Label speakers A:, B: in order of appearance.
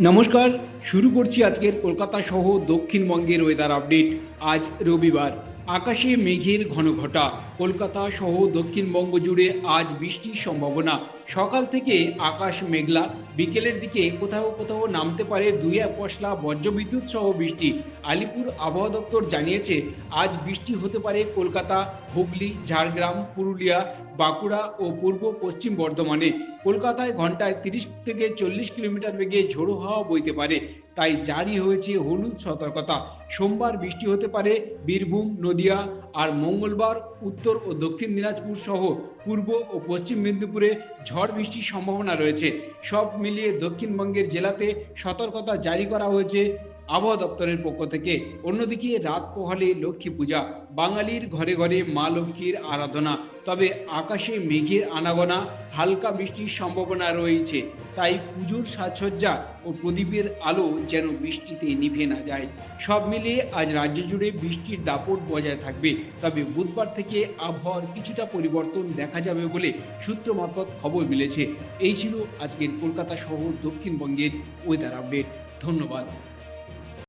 A: নমস্কার, শুরু করছি আজকের কলকাতা সহ দক্ষিণবঙ্গের ওয়েদার আপডেট আজ রবিবার, আকাশে মেঘের ঘন ঘটা কলকাতা সহ দক্ষিণবঙ্গ জুড়ে আজ বৃষ্টির সম্ভাবনা। সকাল থেকে আকাশ মেঘলা। বিকেলের দিকে কোথাও কোথাও নামতে পারে দুই এক পশলা বজ্রবিদ্যুৎ সহ বৃষ্টি। আলিপুর আবহাওয়া দপ্তর জানিয়েছে, আজ বৃষ্টি হতে পারে কলকাতা, হুগলি, ঝাড়গ্রাম, পুরুলিয়া, বাঁকুড়া ও পূর্ব পশ্চিম বর্ধমানে। কলকাতায় ঘন্টায় তিরিশ থেকে চল্লিশ কিলোমিটার বেগে ঝোড়ো হাওয়া বইতে পারে। তাই জারি হয়েছে হলুদ সতর্কতা। সোমবার বৃষ্টি হতে পারে বীরভূম, নদিয়া আর মঙ্গলবার উত্তর ও দক্ষিণ দিনাজপুর সহ পূর্ব ও পশ্চিম মেদিনীপুরে ঝড় বৃষ্টির সম্ভাবনা রয়েছে। সব মিলিয়ে দক্ষিণবঙ্গের জেলাতে সতর্কতা জারি করা হয়েছে আবহাওয়া দপ্তরের পক্ষ থেকে। অন্যদিকে রাত পোহালে লক্ষ্মী পূজা, বাঙালির ঘরে ঘরে মা লক্ষ্মীর আরাধনা, তবে আকাশে মেঘের আনাগোনা হালকা বৃষ্টির সম্ভাবনা রয়েছে। তাই পুজোর সাজসজ্জা ও প্রদীপের আলো যেন বৃষ্টিতে নিভে না যায়। সব মিলিয়ে আজ রাজ্য জুড়ে বৃষ্টির দাপট বজায় থাকবে। তবে বুধবার থেকে আবহাওয়ার কিছুটা পরিবর্তন দেখা যাবে বলে সূত্র মারফত খবর মিলেছে। এই ছিল আজকের কলকাতা শহর দক্ষিণবঙ্গের ওয়েদার আপডেট ধন্যবাদ।